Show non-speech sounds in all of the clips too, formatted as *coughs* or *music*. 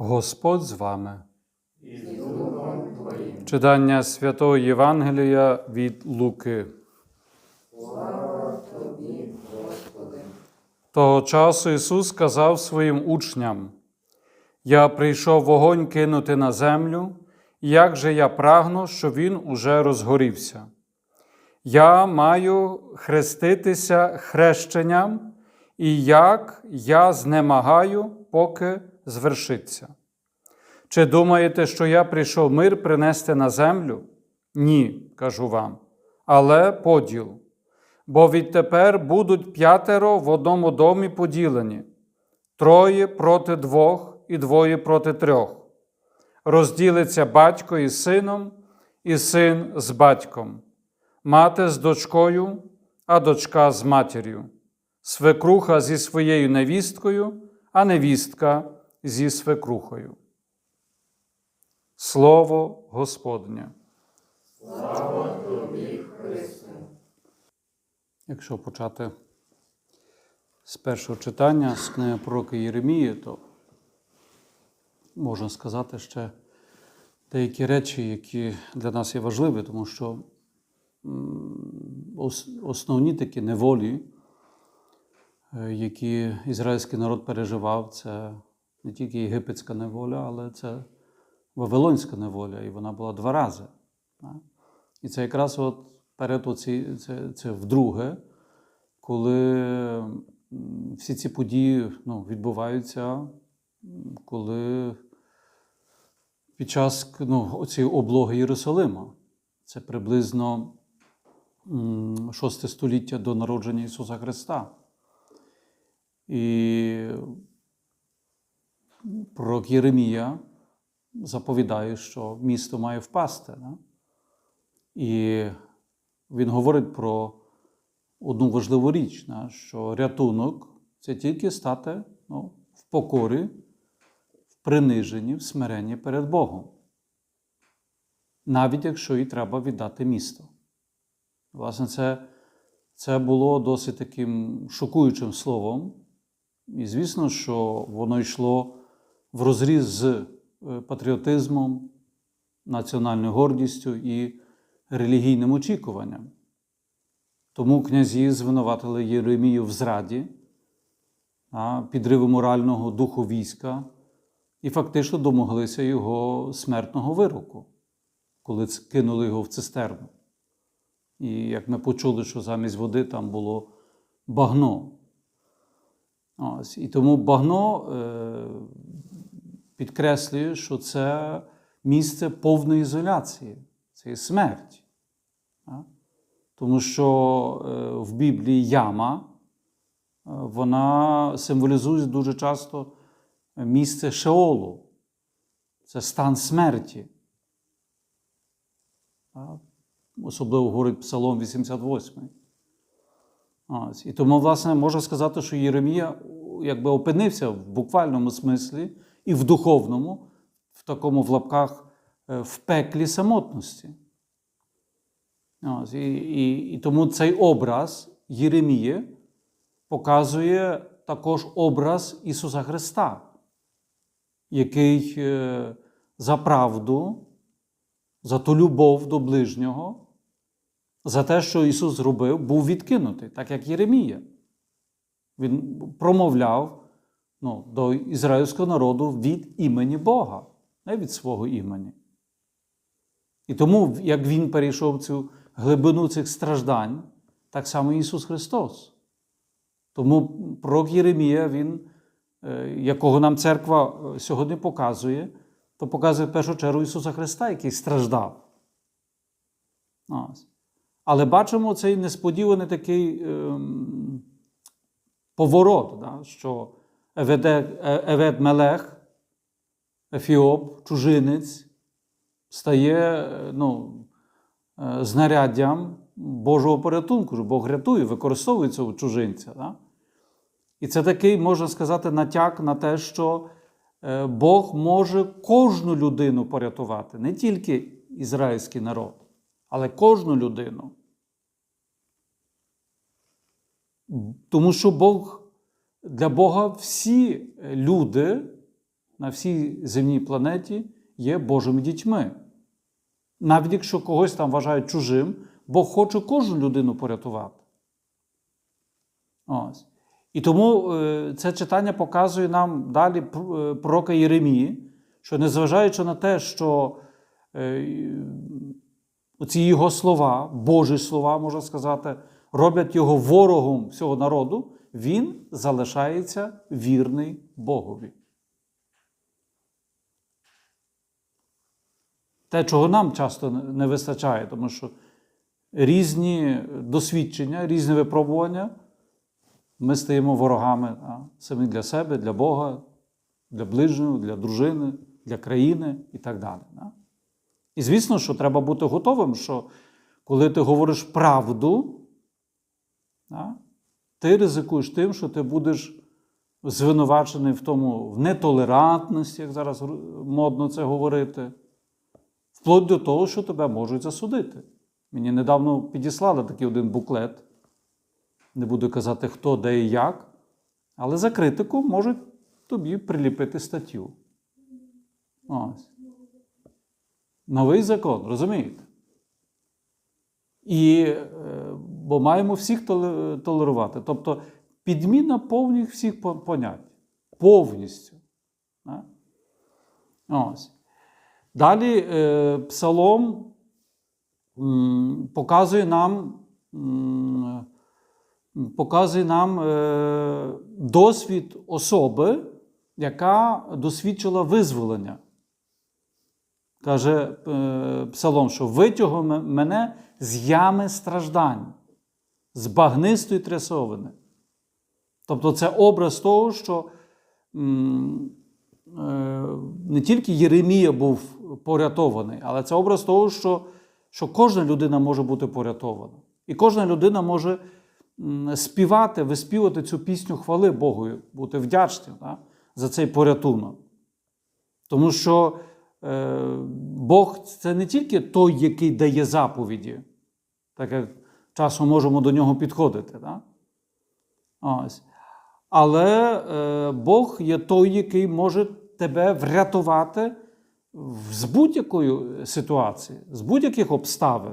Господь з вами. Читання Святого Євангелія від Луки. Того часу Ісус сказав своїм учням: Я прийшов вогонь кинути на землю, і як же я прагну, що він уже розгорівся. Я маю хреститися хрещенням, і як я знемагаю, поки звершиться. Чи думаєте, що я прийшов мир принести на землю? Ні, кажу вам, але поділ. Бо відтепер будуть п'ятеро в одному домі поділені, троє проти двох і двоє проти трьох. Розділиться батько із сином, і син з батьком, мати з дочкою, а дочка з матір'ю, свекруха зі своєю невісткою, а невістка зі свекрухою. Слово Господнє. Якщо почати з першого читання з книги пророка Єремії, то можна сказати ще деякі речі, які для нас є важливі, тому що основні такі неволі, е, які ізраїльський народ переживав, це не тільки єгипетська неволя, але це Вавилонська неволя, і вона була два рази. І це якраз от перед оці, це, це вдруге, коли всі ці події ну, відбуваються, коли під час ну, цієї облоги Єрусалима. Це приблизно м, 6 століття до народження Ісуса Христа. І пророк Єремія заповідає, що місто має впасти. Да? І він говорить про одну важливу річ, да? що рятунок це тільки стати ну, в покорі, в приниженні, в смиренні перед Богом. Навіть якщо і треба віддати місто. Власне, це, це було досить таким шокуючим словом. І звісно, що воно йшло в розріз з е, патріотизмом, національною гордістю і релігійним очікуванням. Тому князі звинуватили Єремію в зраді, підриву морального духу війська і фактично домоглися його смертного вироку, коли кинули його в цистерну. І як ми почули, що замість води там було багно. Ось. І тому багно е, підкреслює, що це місце повної ізоляції, це є смерть. Тому що е, в Біблії яма, е, вона символізує дуже часто місце Шеолу. Це стан смерті. Особливо говорить Псалом 88. Ось. І тому, власне, можна сказати, що Єремія якби опинився в буквальному смислі і в духовному, в такому в лапках, е, в пеклі самотності. Ось. І, і, і тому цей образ Єремії показує також образ Ісуса Христа, який е, за правду, за ту любов до ближнього, за те, що Ісус зробив, був відкинутий, так як Єремія. Він промовляв ну, до ізраїльського народу від імені Бога, не від свого імені. І тому, як Він перейшов цю глибину цих страждань, так само Ісус Христос. Тому пророк Єремія, він, е, якого нам церква е, сьогодні показує, то показує в першу чергу Ісуса Христа, який страждав. Але бачимо цей несподіваний такий ем, поворот, да, що Евед Мелех, Ефіоп, чужинець, стає ну, знаряддям Божого порятунку. що Бог рятує, використовує цього чужинця. Да? І це такий, можна сказати, натяк на те, що е, Бог може кожну людину порятувати, не тільки ізраїльський народ, але кожну людину. Тому що Бог, для Бога всі люди на всій земній планеті є Божими дітьми. Навіть якщо когось там вважають чужим, Бог хоче кожну людину порятувати. Ось. І тому е, це читання показує нам далі е, пророка Єремії, що незважаючи на те, що е, ці його слова, Божі слова, можна сказати, роблять його ворогом всього народу, він залишається вірний Богові. Те, чого нам часто не вистачає, тому що різні досвідчення, різні випробування, ми стаємо ворогами самі для себе, для Бога, для ближнього, для дружини, для країни і так далі. Да? І звісно, що треба бути готовим, що коли ти говориш правду, да, ти ризикуєш тим, що ти будеш звинувачений в тому в нетолерантності, як зараз модно це говорити, вплоть до того, що тебе можуть засудити. Мені недавно підіслали такий один буклет. Не буду казати, хто, де і як, але за критику можуть тобі приліпити статтю. Ось. Новий закон, розумієте? І, е, бо маємо всіх толерувати. Тобто підміна повних всіх понять. Повністю. Ось. Далі е, Псалом показує нам, показує нам е, досвід особи, яка досвідчила визволення. Каже е, Псалом, що витягав мене з ями страждань, з багнистої трясовини. Тобто це образ того, що е, не тільки Єремія був порятований, але це образ того, що, що кожна людина може бути порятована. І кожна людина може співати, виспівати цю пісню хвали Богу, бути вдячним да, за цей порятунок. Тому що е, Бог це не тільки той, який дає заповіді, так як часом можемо до нього підходити. Да? Ось. Але е, Бог є той, який може тебе врятувати з будь-якої ситуації, з будь-яких обставин.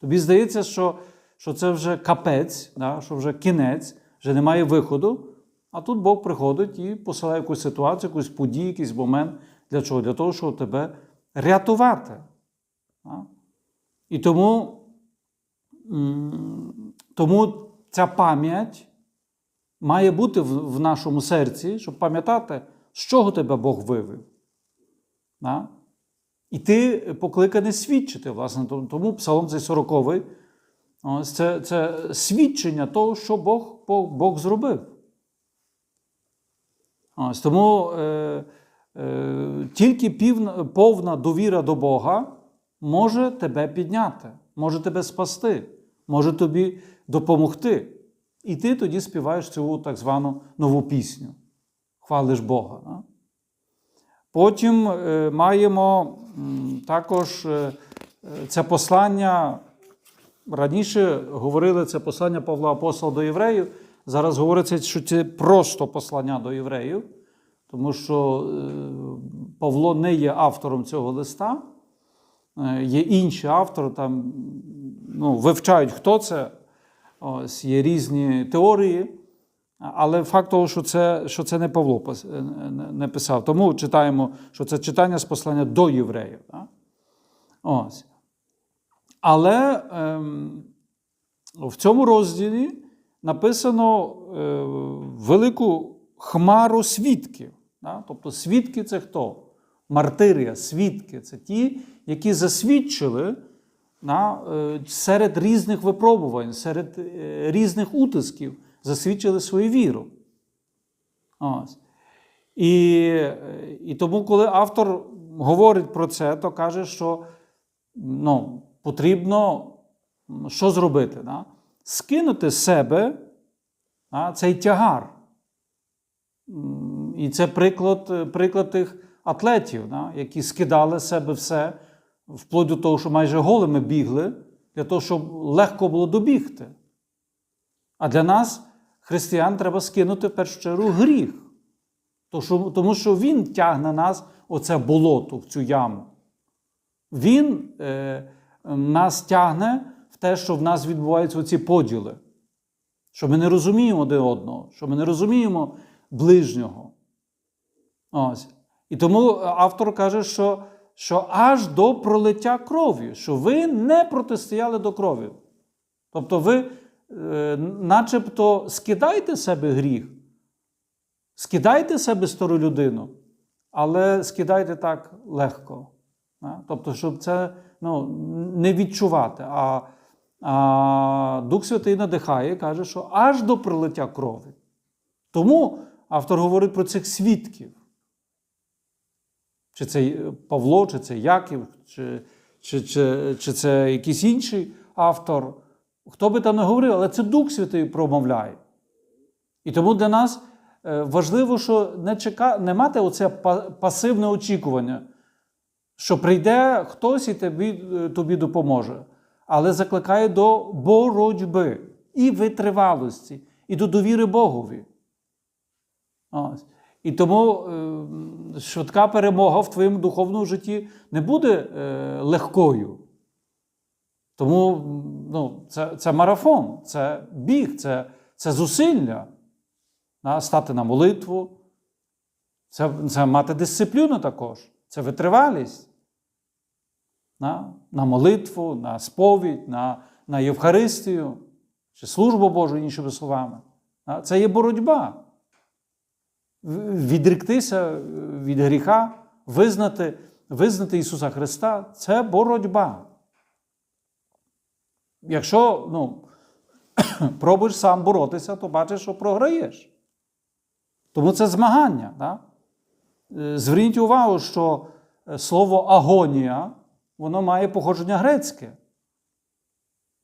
Тобі здається, що, що це вже капець, да? що вже кінець, вже немає виходу. А тут Бог приходить і посилає якусь ситуацію, якусь подію, якийсь момент. Для чого? Для того, щоб тебе рятувати. Да? І тому, тому ця пам'ять має бути в, нашому серці, щоб пам'ятати, з чого тебе Бог вивів. Да? І ти покликаний свідчити, власне, Тому- Псалом цей 40 ось це, це свідчення того, що Бог, Бог зробив. Ось тому е, е, тільки півна, повна довіра до Бога може тебе підняти, може тебе спасти, може тобі допомогти. І ти тоді співаєш цю так звану нову пісню. Хвалиш Бога. Потім е, маємо також е, е, це послання. Раніше говорили це послання Павла Апостола до євреїв. Зараз говориться, що це просто послання до євреїв, тому що Павло не є автором цього листа. Є інші автори, там ну, вивчають, хто це. Ось є різні теорії. Але факт того, що це, що це не Павло е, не писав. Тому читаємо, що це читання з послання до євреїв. Да? Ось. Але ем, в цьому розділі написано е, велику хмару свідків. Да? Тобто свідки це хто? Мартирія, свідки це ті, які засвідчили да, е, серед різних випробувань, серед е, різних утисків, засвідчили свою віру. Ось. І, і тому, коли автор говорить про це, то каже, що ну, потрібно що зробити? Да? Скинути з себе да, цей тягар. І це приклад, е, приклад тих атлетів, да, які скидали з себе все, вплоть до того, що майже голими бігли, для того, щоб легко було добігти. А для нас, християн, треба скинути в першу чергу гріх. Тому що він тягне нас оце болото, в цю яму. Він е, нас тягне в те, що в нас відбуваються оці поділи, що ми не розуміємо один одного, що ми не розуміємо ближнього. Ось. І тому автор каже, що, що аж до пролиття крові, що ви не протистояли до крові. Тобто ви е, начебто скидайте з себе гріх, скидайте з себе стару людину, але скидайте так легко. Да? Тобто, щоб це ну, не відчувати. А, а Дух Святий надихає, каже, що аж до прилиття крові. Тому автор говорить про цих свідків. Чи це Павло, чи це Яків, чи, чи, чи, чи це якийсь інший автор. Хто би там не говорив, але це Дух Святий промовляє. І тому для нас е, важливо, що не, чека... не мати оце пасивне очікування, що прийде хтось і тобі, е, тобі допоможе, але закликає до боротьби і витривалості, і до довіри Богові. Ось. І тому е, швидка перемога в твоєму духовному житті не буде е, легкою. Тому ну, це, це марафон, це біг, це, це зусилля. Да, стати на молитву, це, це мати дисципліну також, це витривалість. Да, на молитву, на сповідь, на, на Євхаристію, чи службу Божу, іншими словами. Це є боротьба відріктися від гріха, визнати, визнати Ісуса Христа це боротьба. Якщо ну, *coughs* пробуєш сам боротися, то бачиш, що програєш. Тому це змагання. Да? Е, Зверніть увагу, що е, слово агонія воно має походження грецьке.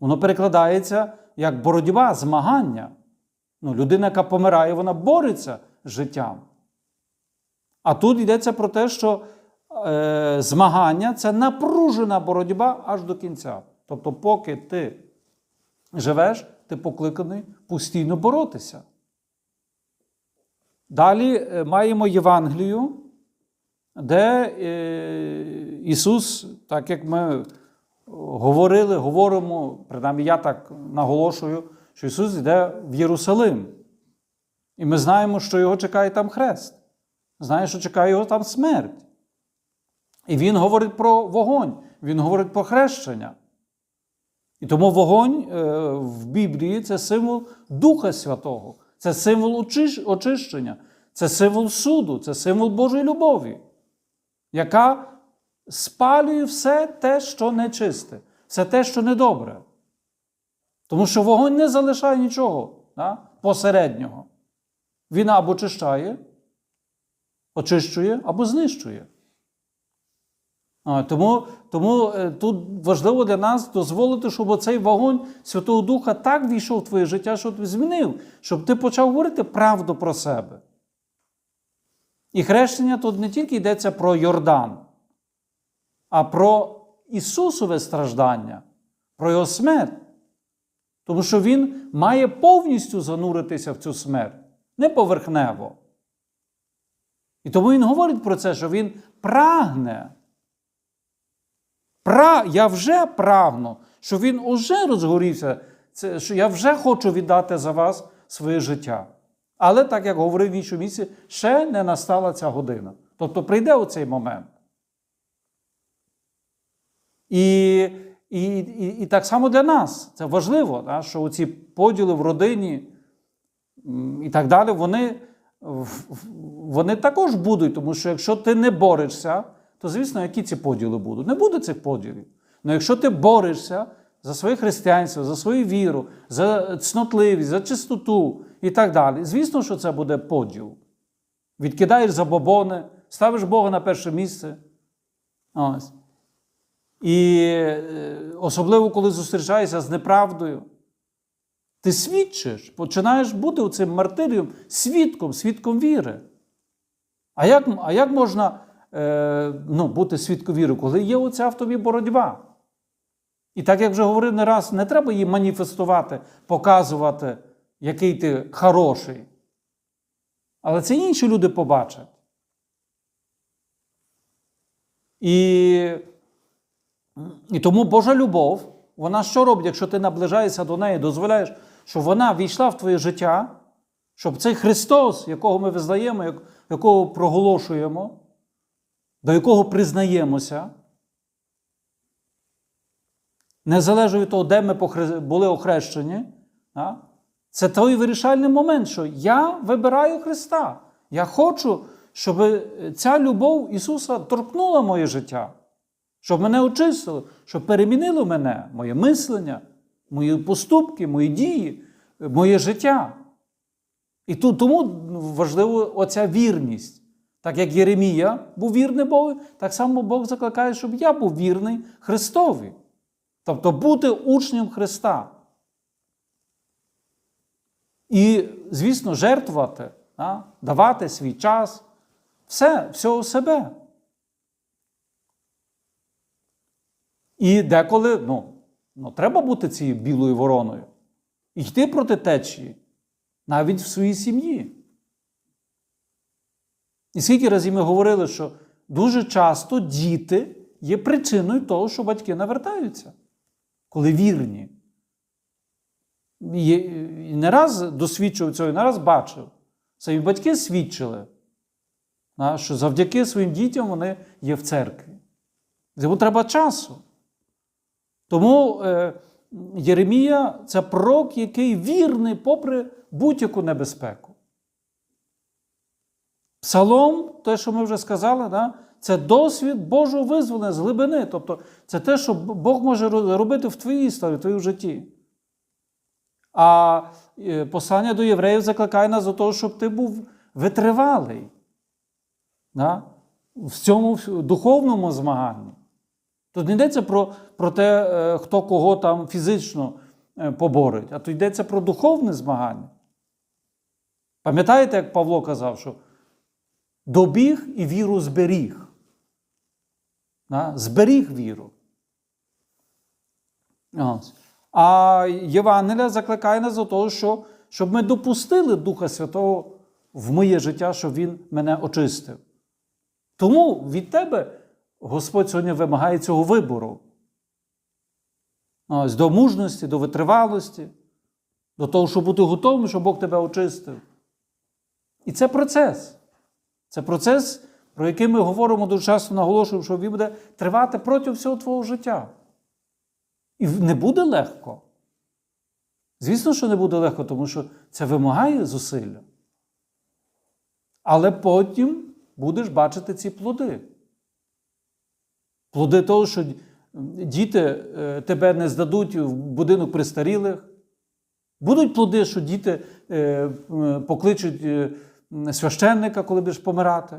Воно перекладається як боротьба, змагання. Ну, людина, яка помирає, вона бореться життям. А тут йдеться про те, що е, змагання це напружена боротьба аж до кінця. Тобто, поки ти живеш, ти покликаний постійно боротися. Далі е, маємо Євангелію, де е, Ісус, так як ми говорили, говоримо, принаймні я так наголошую, що Ісус йде в Єрусалим. І ми знаємо, що його чекає там хрест. Знає, що чекає його там смерть. І він говорить про вогонь, він говорить про хрещення. І тому вогонь е, в Біблії це символ Духа Святого, це символ очищення, це символ суду, це символ Божої любові, яка спалює все те, що нечисте, все те, що недобре. Тому що вогонь не залишає нічого да, посереднього. Він або очищає, очищує, або знищує. А, тому тому е, тут важливо для нас дозволити, щоб оцей вогонь Святого Духа так війшов в твоє життя, щоб ти змінив, щоб ти почав говорити правду про себе. І хрещення тут не тільки йдеться про Йордан, а про Ісусове страждання, про Його смерть. Тому що Він має повністю зануритися в цю смерть, не поверхнево. І тому Він говорить про це, що Він прагне. Пра... Я вже прагну, що він уже розгорівся, це, що я вже хочу віддати за вас своє життя. Але, так як говорив в іншому місці, ще не настала ця година. Тобто прийде оцей момент. І, і, і, і так само для нас це важливо, да, що ці поділи в родині і так далі, вони, вони також будуть, тому що якщо ти не борешся, то звісно, які ці поділи будуть? Не буде цих поділів. Але якщо ти борешся за своє християнство, за свою віру, за цнотливість, за чистоту і так далі, звісно, що це буде поділ. Відкидаєш забобони, ставиш Бога на перше місце. Ось. І е, особливо, коли зустрічаєшся з неправдою, ти свідчиш, починаєш бути цим мартирієм, свідком, свідком віри. А як, а як можна е, ну, бути свідком віри, коли є оця в тобі боротьба? І так як вже говорив не раз, не треба її маніфестувати, показувати, який ти хороший. Але це інші люди побачать. І, і тому Божа любов, вона що робить, якщо ти наближаєшся до неї, дозволяєш, щоб вона війшла в твоє життя, щоб цей Христос, якого ми визнаємо, якого проголошуємо, до якого признаємося, незалежно від того, де ми були охрещені, це той вирішальний момент, що я вибираю Христа. Я хочу, щоб ця любов Ісуса торкнула моє життя, щоб мене очистило, щоб перемінило мене, моє мислення, мої поступки, мої дії, моє життя. І тут тому важлива оця вірність. Так як Єремія був вірний Богу, так само Бог закликає, щоб я був вірний Христові. Тобто бути учнем Христа. І, звісно, жертвувати, а? давати свій час, все, всього себе. І деколи ну, ну, треба бути цією білою вороною. Йти проти течії, навіть в своїй сім'ї. І скільки разів ми говорили, що дуже часто діти є причиною того, що батьки навертаються, коли вірні. І не раз досвідчував цього, і не раз бачив. Самі батьки свідчили, що завдяки своїм дітям вони є в церкві. Йому треба часу. Тому е, Єремія це пророк, який вірний попри будь-яку небезпеку. Псалом, те, що ми вже сказали, да, це досвід Божого визволення з глибини. Тобто це те, що Бог може робити в твоїй історії, в твоєму житті. А е, послання до євреїв закликає нас до того, щоб ти був витривалий да? в цьому духовному змаганні. Тут не йдеться про, про те, е, хто кого там фізично е, поборить, а тут йдеться про духовне змагання. Пам'ятаєте, як Павло казав, що добіг і віру зберіг. Зберіг віру. А Євангелія закликає нас до того, що, щоб ми допустили Духа Святого в моє життя, щоб Він мене очистив. Тому від тебе Господь сьогодні вимагає цього вибору. Ось, до мужності, до витривалості, до того, щоб бути готовим, щоб Бог тебе очистив. І це процес. Це процес, про який ми говоримо дуже часто наголошуємо, що він буде тривати протягом всього твого життя. І не буде легко. Звісно, що не буде легко, тому що це вимагає зусилля. Але потім будеш бачити ці плоди. Плоди того, що діти е, тебе не здадуть в будинок престарілих. Будуть плоди, що діти е, покличуть е, священника, коли будеш помирати.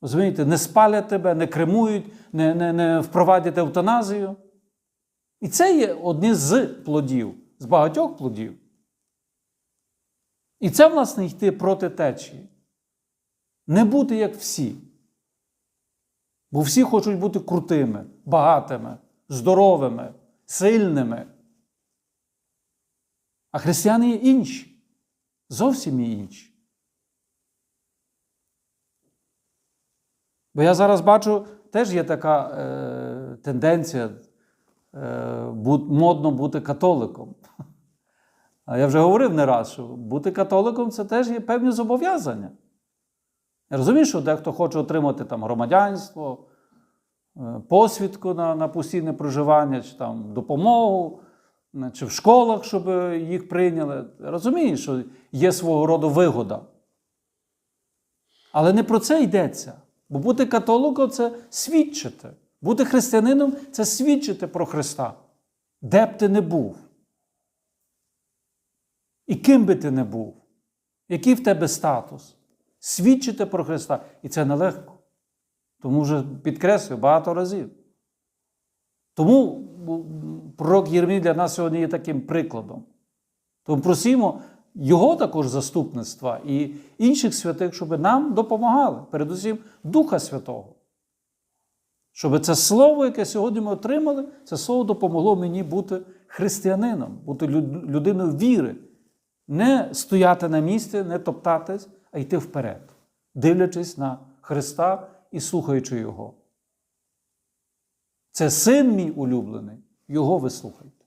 Розумієте, не спалять тебе, не кремують, не, не, не впровадять евтаназію. І це є одні з плодів, з багатьох плодів. І це, власне, йти проти течії. Не бути як всі. Бо всі хочуть бути крутими, багатими, здоровими, сильними. А християни є інші. Зовсім є інші. Бо я зараз бачу, теж є така е, тенденція е, бут, модно бути католиком. *laughs* А я вже говорив не раз, що бути католиком це теж є певні зобов'язання. Я розумію, що дехто хоче отримати там громадянство, е, посвідку на, на постійне проживання, чи там допомогу, е, чи в школах, щоб їх прийняли. Розумію, що є свого роду вигода. Але не про це йдеться. Бо бути католиком це свідчити. Бути християнином це свідчити про Христа, де б ти не був. І ким би ти не був, який в тебе статус. Свідчити про Христа. І це нелегко. Тому вже підкреслюю багато разів. Тому пророк Єрмій для нас сьогодні є таким прикладом. Тому просимо його також заступництва і інших святих, щоб нам допомагали, передусім Духа Святого. Щоб це слово, яке сьогодні ми отримали, це слово допомогло мені бути християнином, бути людиною віри, не стояти на місці, не топтатись, а йти вперед, дивлячись на Христа і слухаючи Його. Це син мій улюблений, його ви слухайте.